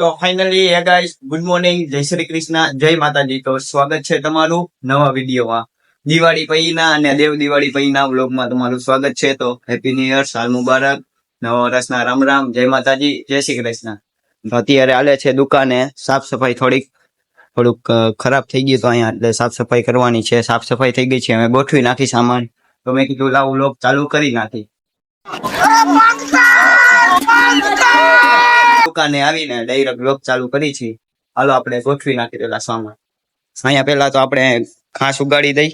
તો ફાઇનલી હે guys good morning જય શ્રી કૃષ્ણ. જય માતાજી. તો સ્વાગત છે તમારું નવા વિડીયોમાં. દિવાળી પૈના અને દેવ દિવાળી પૈના વ્લોગમાં તમારું સ્વાગત છે. તો હેપી ન્યુ યર સાલ મુબારક. નવા વર્ષના રામ રામ. જય માતાજી. જય શ્રી કૃષ્ણ. તો અત્યારે હાલે છે દુકાને. સાફ સફાઈ થોડીક, થોડુંક ખરાબ થઈ ગયું તો અહીંયા એટલે સાફ સફાઈ કરવાની છે. સાફ સફાઈ થઈ ગઈ છે. અમે ગોઠવી નાખી સામાન. તો મેં કીધું લાવું લોક ચાલુ કરી નાખી. દુકાને આવીને ડાયરેક્ટ બ્લોગ ચાલુ કરી છે. હાલો આપણે ગોઠવી નાખી પેલા સામાન. અહીંયા પેલા તો આપણે ઘાસ ઉગાડી દઈ.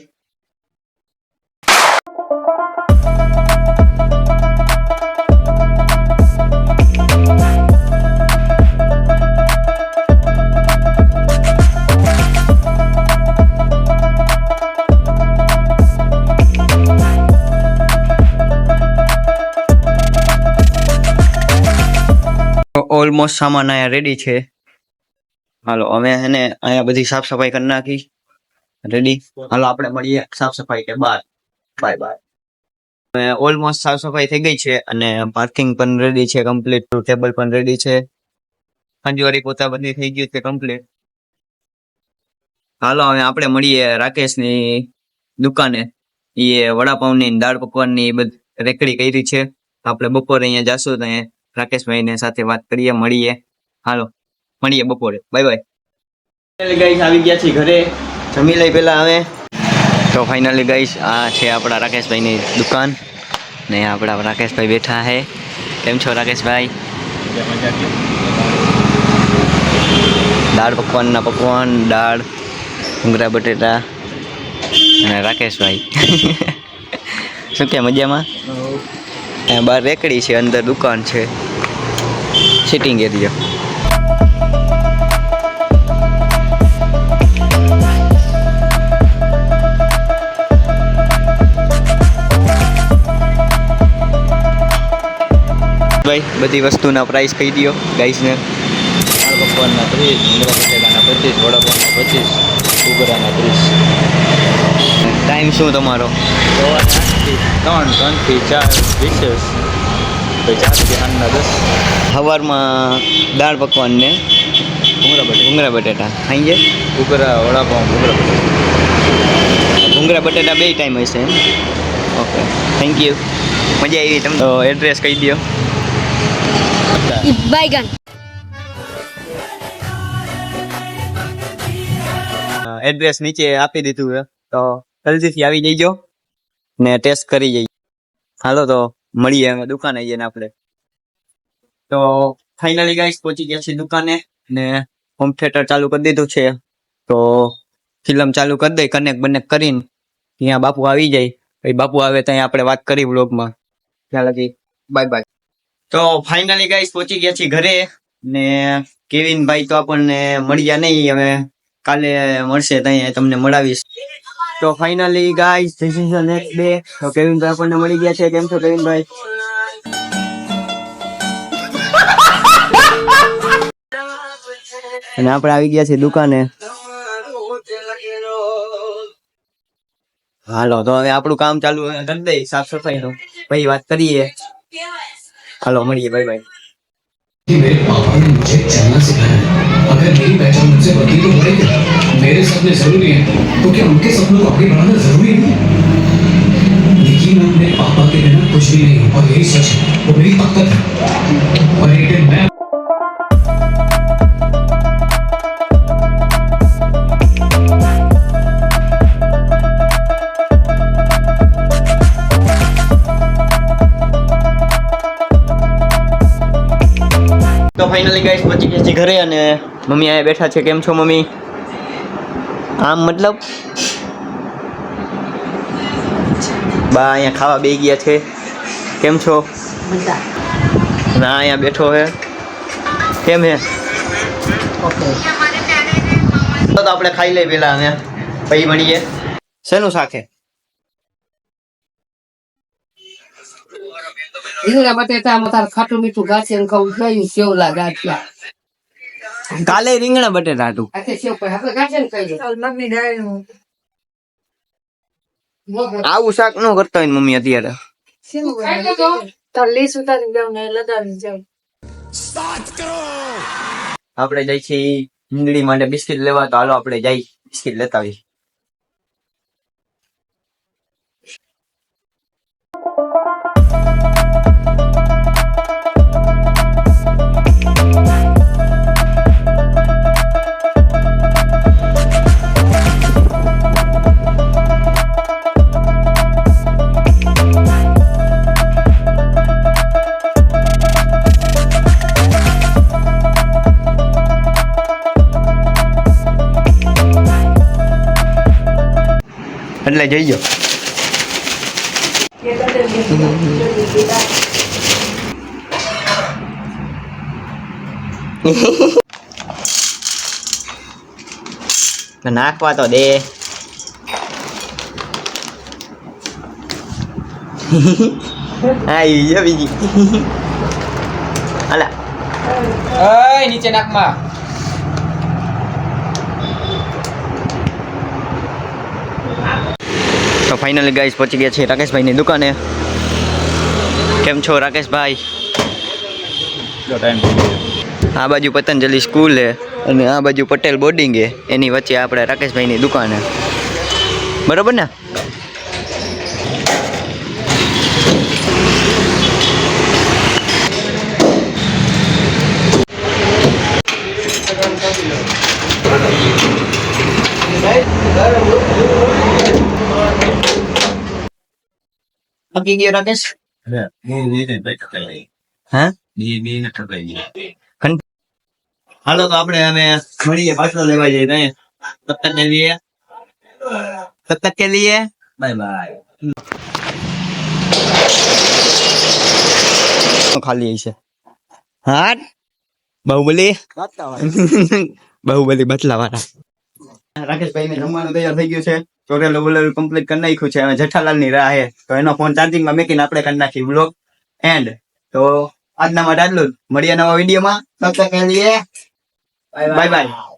ઓલમોસ્ટ સામાન અહીંયા રેડી છે. હાલો અમે એને અહીંયા બધી સાફ સફાઈ કરી નાખી. રેડી હાલો, આપણે મળીએ સાફ સફાઈ કે બાર. બાય બાય ઓલમોસ્ટ સાફ સફાઈ થઈ ગઈ છે અને પાર્કિંગ પણ રેડી છે કમ્પ્લીટ ટેબલ પણ રેડી છે. ખંજવારી પોતા બધી થઈ ગયું છે કમ્પ્લીટ હાલો, હવે આપણે મળીએ રાકેશની દુકાને. એ વડાપાઉની દાળ પકવાનની બધી રેકડી કરી છે. આપણે બપોરે અહીંયા જાશું તો અહીંયા રાકેશભાઈને સાથે વાત કરીએ, મળીએ. હાલો, મળીએ બપોરે. બાય બાય ગાઈસ આવી ગયા છીએ ઘરે. જમી લઈ પેલા હવે. તો ફાઇનલી ગાઈસ આ છે આપણા રાકેશભાઈની દુકાન. ને આપણા રાકેશભાઈ બેઠા છે કેમ છો રાકેશભાઈ? દાળ પકવાનના પકવાન, દાળ ભૂંગળા બટેટા અને રાકેશભાઈ. શું કે, મજામાં? અહીંયા બહાર રેકડી છે, અંદર દુકાન છે. સિટિંગ એરિયા ભાઈ, બધી વસ્તુના પ્રાઇસ કહી દો ગાઈસને પકવાનના ત્રીસ બટેટાના પચીસ, વડાપાવના પચીસ, ઉગરાના ત્રીસ. ટાઈમ શું તમારો? ત્રણ ત્રણથી ચાર વિશેષ પછી ચારથી સાંજના દસ. સવારમાં દાળ પકવાન ને ભૂંગળા બટેટા. ભૂંગળા બટેટા. ખાઈ જાય ઉગરા વડાપાઉં ભૂંગળા બટેટા. ભૂંગળા બટેટા બે ટાઈમ હશે એમ? ઓકે થેન્ક યુ મજા આવી તમને? તો એડ્રેસ કહી દો Baigan. એડ્રેસ નીચે આપી દીધું છે. તો જલ્દીથી આવી જઈજો. ને ટેસ્ટ કરી જઈએ હાલો તો મળીએ અમે દુકાને જઈને આપણે. તો ફાઇનલી ગાઈસ પહોંચી ગયા છે દુકાને ને હોમ થિયેટર ચાલુ કરી દીધું છે. તો ફિલ્મ ચાલુ કરી દઈ કનેક્ટ બનેક્ટ કરીને. ત્યાં બાપુ આવી જાય. પછી બાપુ આવે ત્યાં આપણે વાત કરી વ્લોગમાં ત્યાં લગી. બાય બાય તો ફાઇનલી ગાઈસ પહોંચી ગયા છીએ ઘરે. ને કેવિન ભાઈ તો આપણને મળ્યા નહીં. હવે કાલે મળશે ત્યાં તમને મળાવીશ. તો finally guys this is the next day તો કેવિન ભાઈ આપણને મળી ગયા છે. કેમ છો, કેવિન ભાઈ? અને આપણે આવી ગયા છીએ દુકાને. હાલો, તો હવે આપણું કામ ચાલુ કરી દઈ સાફ સફાઈ નું પછી વાત કરીએ. હાલો, મળીએ. ભાઈ कि मेरे पापा ने मुझे चलना सिखाया। अगर मेरी पहचान मुझसे बदली तो बढ़ेगी मेरे सपने ज़रूरी हैं। तो क्या उनके सपनों को आगे बढ़ाना ज़रूरी है? मैं अपने पापा के बिना कुछ भी नहीं और यही सच है। वो मेरी ताकत है। તો ફાઇનલી ગાઈસ પહોંચી ગયા છે ઘરે અને મમ્મી અહીંયા બેઠા છે. કેમ છો મમ્મી? આમ મતલબ? બા અહીંયા ખાવા બે ગયા છે. કેમ છો? ના અહીંયા બેઠો હે. કેમ હે? તો આપણે ખાઈ લઈએ પેલા અમે. પછી મળીએ શેનું શાક હે રીંગણા બટેટામાં તાર ખાટું મીઠું ગાંઠિયા ખાવું ગયું સેવલા ગાંઠિયા કાલે રીંગણા બટેટા હતું. આવું શાક નો કરતા હોય મમ્મી અત્યારે. આપણે જઈ છીએ ઈંગળી માટે બિસ્કિટ લેવા તો હાલો આપણે જઈ બિસ્કિટ લેતા આવીએ. એટલે જઈજો નાખવા તો દે હા ઈ જો બીજી અલા અય નીચે નાકમાં ફાઇનલી ગાઈસ પહોંચી ગયા છે રાકેશભાઈની દુકાને. કેમ છો રાકેશભાઈ? આ બાજુ પતંજલિ સ્કૂલ હે અને આ બાજુ પટેલ બોર્ડિંગ હે એની વચ્ચે આપણે રાકેશભાઈની દુકાન. બરોબર ને? પકી ગયો રાકેશ હાલો તો આપણે અમે મળીએ પાછળ લેવા જઈએ તબ તક કે લીએ તબ તક કે લીએ બાય બાય ખાલી છે હા બાહુબલી બાહુબલી બદલા વાળા રાકેશભાઈ ને જમવાનું તૈયાર થઈ ગયું છે. ચોરેલું બોલેલું કમ્પ્લીટ કરી નાખ્યું છે અને જેઠાલાલની રાહ તો એનો ફોન ચાર્જિંગમાં મેકીને આપણે કરી નાખી બ્લોગ એન્ડ તો આજના માટે આટલું મળીએ નવા વિડીયોમાં બાય બાય